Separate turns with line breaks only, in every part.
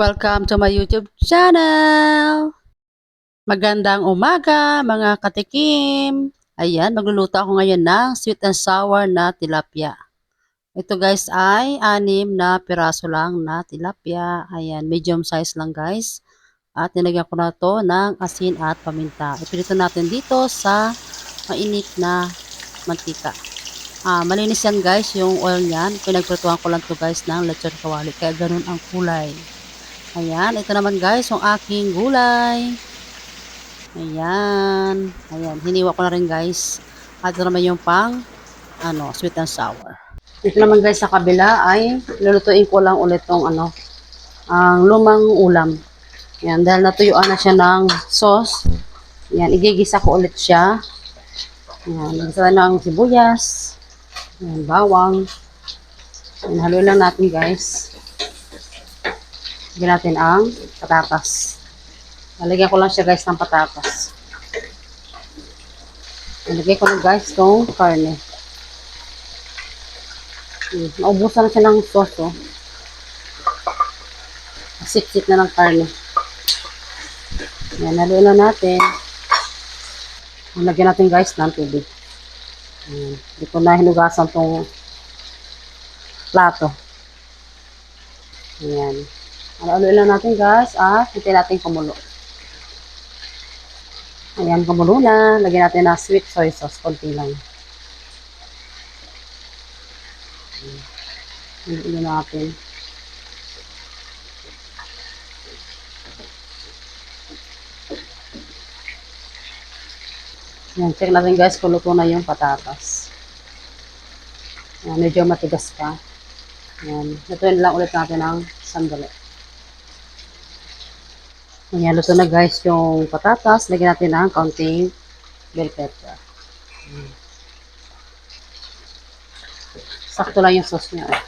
Welcome to my YouTube channel! Magandang umaga mga katikim! Ayan, magluluto ako ngayon ng sweet and sour na tilapia. Ito guys ay anim na piraso lang na tilapia. Ayan, medium size lang guys. At nilagyan ko na to ng asin at paminta. Ipilito natin dito sa mainit na mantika. Ah, malinis yan guys, yung oil niyan. Pinagprituhan ko lang to guys ng lechon kawali. Kaya ganun ang kulay. Ayan, ito naman guys, yung aking gulay. Ayan. Ayan, hiniwa ko na rin guys. At ito naman yung pang, ano, sweet and sour. Ito naman guys, sa kabila ay lulutuin ko lang ulit tong ano, ang lumang ulam. Ayan, dahil natuyuan na siya ng sauce. Ayan, igigisa ko ulit siya. Ayan, isa ng sibuyas. Ayan, bawang. Ayan, haluin lang natin guys. Lagyan natin ang patatas. Lalagyan ko lang siya guys ng patatas. Nalagay ko na guys itong karne. Hmm, naubusan na siya ng sauce oh. Sip-sip na ng karne. Yan, haluin na natin. Lagyan natin guys ng tubig. Ayan. Hindi ko na hinugasan tong plato. Ayan. Haluin lang natin guys at hintay natin kumulo. Ayan, kumulo na. Lagyan natin na sweet soy sauce. Konti lang. Haluin natin. Ayan, check natin guys kung luto na yung patatas. Ayan, medyo matigas pa. Ayan, lutuin lang ulit natin ng sandali. Ayan, luto na guys yung patatas. Lagyan natin ng kaunting bell pepper. Sakto lang yung sauce niya. Oh.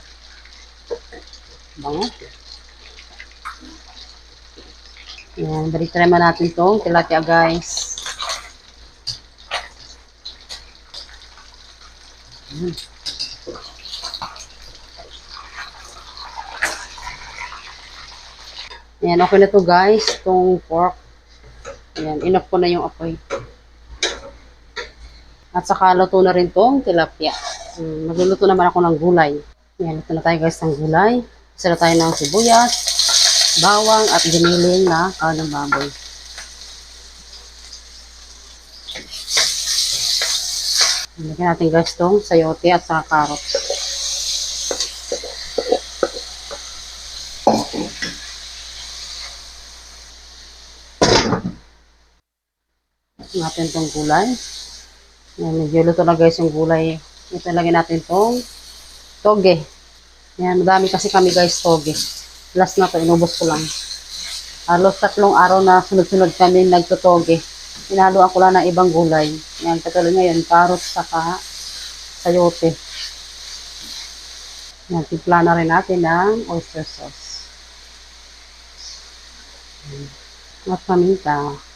Bango. Ayan, balik try natin tong tilapia guys. Ayan. Ayan, okay na to guys. Itong pork. Ayan, enough ko na yung apoy. At saka luto na rin tong tilapia. Um, nagluluto naman ako ng gulay. Ayan, luto na tayo guys ng gulay. Isa na tayo ng sibuyas, bawang at giniling na kanang baboy. Lagyan natin guys tong sayote at saka carrot. Natin tong gulay. Yan, medyo luto na guys yung gulay. Ito lagyan natin tong toge. Yan, madami kasi kami guys toge. Last na to, inubos ko lang. Halos tatlong araw na sunod-sunod kami nagtotoge. Inaluan ko lang ng ibang gulay. Yan, katulad ngayon, carrot saka sayote. Yan, timpla na rin natin ng oyster sauce. At paminta.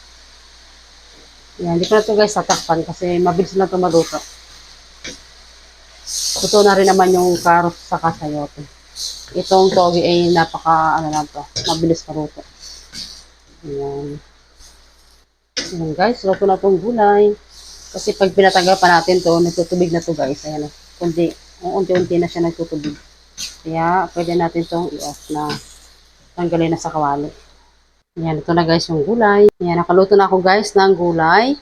Yan, hindi ko na ito guys tatakpan kasi mabilis na ito maluto. Luto na rin naman yung carrot sa kasayote. Itong togi ay napaka, ano lang to, mabilis maluto. Yan. Yan guys, luto na itong gulay. Kasi pag pinatagal pa natin to, nagtutubig na to guys. Ayan o, kundi, unti-unti na siya nagtutubig. Kaya, pwede natin itong i-off na tanggalin na sa kawali. Yan, ito na guys yung gulay. Yan, nakaluto na ako guys ng gulay,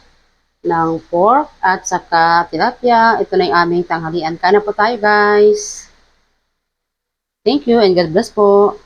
ng pork, at saka tilapia. Ito na yung aming tanghalian. Kana po tayo guys. Thank you and God bless po.